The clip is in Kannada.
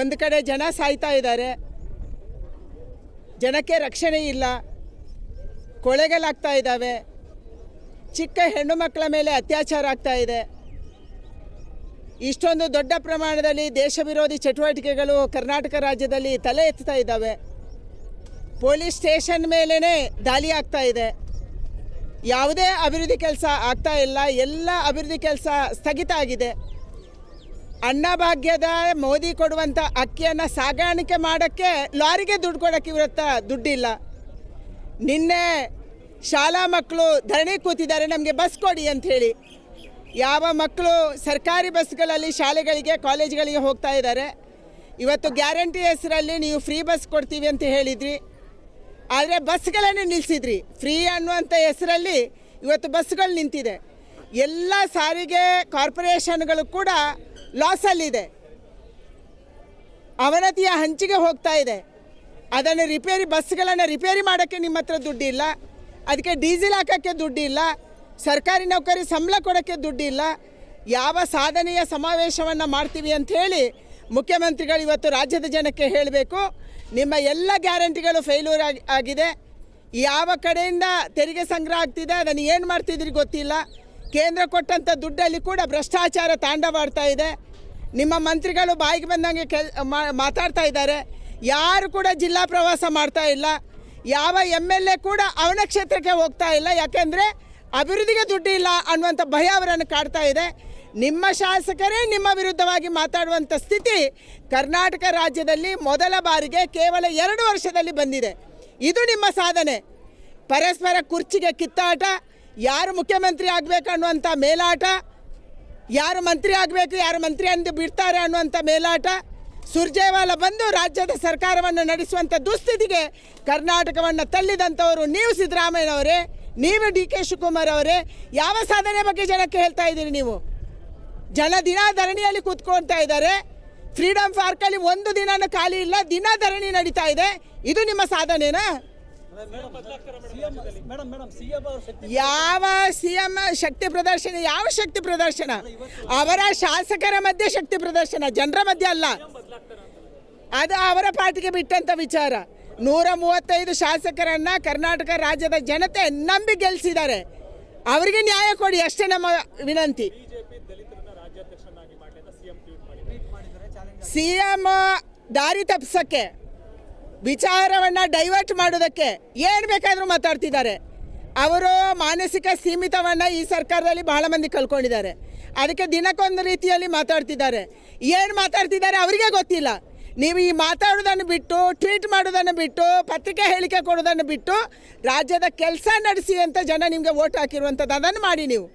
ಒಂದು ಕಡೆ ಜನ ಸಾಯ್ತಾ ಇದ್ದಾರೆ. ಜನಕ್ಕೆ ರಕ್ಷಣೆ ಇಲ್ಲ. ಕೊಳೆಗಳಾಗ್ತಾ ಇದ್ದಾವೆ. ಚಿಕ್ಕ ಹೆಣ್ಣು ಮಕ್ಕಳ ಮೇಲೆ ಅತ್ಯಾಚಾರ ಆಗ್ತಾ ಇದೆ. ಇಷ್ಟೊಂದು ದೊಡ್ಡ ಪ್ರಮಾಣದಲ್ಲಿ ದೇಶ ವಿರೋಧಿ ಚಟುವಟಿಕೆಗಳು ಕರ್ನಾಟಕ ರಾಜ್ಯದಲ್ಲಿ ತಲೆ ಎತ್ತಾ ಇದ್ದಾವೆ. ಪೊಲೀಸ್ ಸ್ಟೇಷನ್ ಮೇಲೇ ದಾಳಿ ಆಗ್ತಾ ಇದೆ. ಯಾವುದೇ ಅಭಿವೃದ್ಧಿ ಕೆಲಸ ಆಗ್ತಾ ಇಲ್ಲ. ಎಲ್ಲ ಅಭಿವೃದ್ಧಿ ಕೆಲಸ ಸ್ಥಗಿತ ಆಗಿದೆ. ಅನ್ನಭಾಗ್ಯದ ಮೋದಿ ಕೊಡುವಂಥ ಅಕ್ಕಿಯನ್ನು ಸಾಗಾಣಿಕೆ ಮಾಡೋಕ್ಕೆ ಲಾರಿಗೆ ದುಡ್ಡು ಕೊಡೋಕ್ಕೆ ಇವ್ರ ಹತ್ರ ದುಡ್ಡಿಲ್ಲ. ನಿನ್ನೆ ಶಾಲಾ ಮಕ್ಕಳು ಧರಣಿ ಕೂತಿದ್ದಾರೆ, ನಮಗೆ ಬಸ್ ಕೊಡಿ ಅಂತ ಹೇಳಿ ಯಾವ ಮಕ್ಕಳು ಸರ್ಕಾರಿ ಬಸ್ಗಳಲ್ಲಿ ಶಾಲೆಗಳಿಗೆ, ಕಾಲೇಜ್ಗಳಿಗೆ ಹೋಗ್ತಾ ಇದ್ದಾರೆ. ಇವತ್ತು ಗ್ಯಾರಂಟಿ ಹೆಸರಲ್ಲಿ ನೀವು ಫ್ರೀ ಬಸ್ ಕೊಡ್ತೀವಿ ಅಂತ ಹೇಳಿದ್ರಿ. ಆದರೆ ಬಸ್ಗಳನ್ನೇ ನಿಲ್ಲಿಸಿದ್ರಿ ಫ್ರೀ ಅನ್ನುವಂಥ ಹೆಸರಲ್ಲಿ ಇವತ್ತು ಬಸ್ಗಳು ನಿಂತಿದೆ. ಎಲ್ಲ ಸಾರಿಗೆ ಕಾರ್ಪೊರೇಷನ್ಗಳು ಕೂಡ ಲಾಸಲ್ಲಿದೆ. ಅವನತಿಯ ಹಂಚಿಗೆ ಹೋಗ್ತಾ ಇದೆ. ಅದನ್ನು ರಿಪೇರಿ ಬಸ್ಗಳನ್ನು ರಿಪೇರಿ ಮಾಡೋಕ್ಕೆ ನಿಮ್ಮ ಹತ್ರ ದುಡ್ಡಿಲ್ಲ. ಅದಕ್ಕೆ ಡೀಸೆಲ್ ಹಾಕೋಕ್ಕೆ ದುಡ್ಡಿಲ್ಲ. ಸರ್ಕಾರಿ ನೌಕರಿ ಸಂಬಳ ಕೊಡೋಕ್ಕೆ ದುಡ್ಡಿಲ್ಲ. ಯಾವ ಸಾಧನೆಯ ಸಮಾವೇಶವನ್ನು ಮಾಡ್ತೀವಿ ಅಂತ ಹೇಳಿ ಮುಖ್ಯಮಂತ್ರಿಗಳು ಇವತ್ತು ರಾಜ್ಯದ ಜನಕ್ಕೆ ಹೇಳಬೇಕು. ನಿಮ್ಮ ಎಲ್ಲ ಗ್ಯಾರಂಟಿಗಳು ಫೇಲ್ಯೂರ್ ಆಗಿ, ಆಗಿದೆ. ಯಾವ ಕಡೆಯಿಂದ ತೆರಿಗೆ ಸಂಗ್ರಹ ಆಗ್ತಿದೆ, ಅದನ್ನು ಏನು ಮಾಡ್ತಿದ್ರಿ ಗೊತ್ತಿಲ್ಲ. ಕೇಂದ್ರ ಕೊಟ್ಟಂಥ ದುಡ್ಡಲ್ಲಿ ಕೂಡ ಭ್ರಷ್ಟಾಚಾರ ತಾಂಡವಾಡ್ತಾ ಇದೆ. ನಿಮ್ಮ ಮಂತ್ರಿಗಳು ಬಾಯಿಗೆ ಬಂದಂಗೆ ಕೆಲ್ ಮಾತಾಡ್ತಾ ಇದ್ದಾರೆ. ಯಾರು ಕೂಡ ಜಿಲ್ಲಾ ಪ್ರವಾಸ ಮಾಡ್ತಾ ಇಲ್ಲ. ಯಾವ ಎಂ ಎಲ್ ಎ ಕೂಡ ಅವನ ಕ್ಷೇತ್ರಕ್ಕೆ ಹೋಗ್ತಾ ಇಲ್ಲ. ಯಾಕೆಂದರೆ ಅಭಿವೃದ್ಧಿಗೆ ದುಡ್ಡು ಇಲ್ಲ ಅನ್ನುವಂಥ ಭಯ ಅವರನ್ನು ಕಾಡ್ತಾ ಇದೆ. ನಿಮ್ಮ ಶಾಸಕರೇ ನಿಮ್ಮ ವಿರುದ್ಧವಾಗಿ ಮಾತಾಡುವಂಥ ಸ್ಥಿತಿ ಕರ್ನಾಟಕ ರಾಜ್ಯದಲ್ಲಿ ಮೊದಲ ಬಾರಿಗೆ ಕೇವಲ ಎರಡು ವರ್ಷದಲ್ಲಿ ಬಂದಿದೆ. ಇದು ನಿಮ್ಮ ಸಾಧನೆ. ಪರಸ್ಪರ ಕುರ್ಚಿಗೆ ಕಿತ್ತಾಟ, ಯಾರು ಮುಖ್ಯಮಂತ್ರಿ ಆಗಬೇಕು ಅನ್ನುವಂಥ ಮೇಲಾಟ ಯಾರು ಮಂತ್ರಿ ಆಗಬೇಕು, ಯಾರು ಮಂತ್ರಿ ಅಂದು ಬಿಡ್ತಾರೆ ಅನ್ನುವಂಥ ಮೇಲಾಟ ಸುರ್ಜೇವಾಲ ಬಂದು ರಾಜ್ಯದ ಸರ್ಕಾರವನ್ನು ನಡೆಸುವಂಥ ದುಸ್ಥಿತಿಗೆ ಕರ್ನಾಟಕವನ್ನು ತಳ್ಳಿದಂಥವರು ನೀವು ಸಿದ್ದರಾಮಯ್ಯನವರೇ, ನೀವು ಡಿ ಕೆ ಶಿವಕುಮಾರ್ ಅವರೇ, ಯಾವ ಸಾಧನೆ ಬಗ್ಗೆ ಜನಕ್ಕೆ ಹೇಳ್ತಾ ಇದ್ದೀರಿ ನೀವು? ಜನ ದಿನ ಧರಣಿಯಲ್ಲಿ ಕೂತ್ಕೊಳ್ತಾ ಇದ್ದಾರೆ. ಫ್ರೀಡಮ್ ಪಾರ್ಕಲ್ಲಿ ಒಂದು ದಿನನೂ ಖಾಲಿ ಇಲ್ಲ, ದಿನ ಧರಣಿ ನಡೀತಾ ಇದೆ. ಇದು ನಿಮ್ಮ ಸಾಧನೆನಾ? ಯಾವ ಸಿ ಎಂ ಶಕ್ತಿ ಪ್ರದರ್ಶನ, ಯಾವ ಶಕ್ತಿ ಪ್ರದರ್ಶನ? ಅವರ ಶಾಸಕರ ಮಧ್ಯೆ ಶಕ್ತಿ ಪ್ರದರ್ಶನ, ಜನರ ಮಧ್ಯೆ ಅಲ್ಲ. ಅದು ಅವರ ಪಾರ್ಟಿಗೆ ಬಿಟ್ಟಂತ ವಿಚಾರ. ನೂರ ಮೂವತ್ತೈದು ಶಾಸಕರನ್ನ ಕರ್ನಾಟಕ ರಾಜ್ಯದ ಜನತೆ ನಂಬಿ ಗೆಲ್ಲಿಸಿದ್ದಾರೆ ಅವರಿಗೆ ನ್ಯಾಯ ಕೊಡಿ, ಅಷ್ಟೇ ನಮ್ಮ ವಿನಂತಿ. ಸಿ ಎಂ ದಾರಿ ತಪ್ಪಿಸಕ್ಕೆ ವಿಚಾರವನ್ನು ಡೈವರ್ಟ್ ಮಾಡೋದಕ್ಕೆ ಏನು ಬೇಕಾದರೂ ಮಾತಾಡ್ತಿದ್ದಾರೆ. ಅವರು ಮಾನಸಿಕ ಸೀಮಿತವನ್ನು ಈ ಸರ್ಕಾರದಲ್ಲಿ ಬಹಳ ಮಂದಿ ಕಳ್ಕೊಂಡಿದ್ದಾರೆ. ಅದಕ್ಕೆ ದಿನಕ್ಕೊಂದು ರೀತಿಯಲ್ಲಿ ಮಾತಾಡ್ತಿದ್ದಾರೆ. ಏನು ಮಾತಾಡ್ತಿದ್ದಾರೆ ಅವರಿಗೆ ಗೊತ್ತಿಲ್ಲ. ನೀವು ಈ ಮಾತಾಡೋದನ್ನು ಬಿಟ್ಟು, ಟ್ವೀಟ್ ಮಾಡೋದನ್ನು ಬಿಟ್ಟು, ಪತ್ರಿಕೆ ಹೇಳಿಕೆ ಕೊಡೋದನ್ನು ಬಿಟ್ಟು, ರಾಜ್ಯದ ಕೆಲಸ ನಡೆಸಿ ಅಂತ ಜನ ನಿಮಗೆ ವೋಟ್ ಹಾಕಿರುವಂಥದ್ದು ಅದನ್ನು ಮಾಡಿ ನೀವು.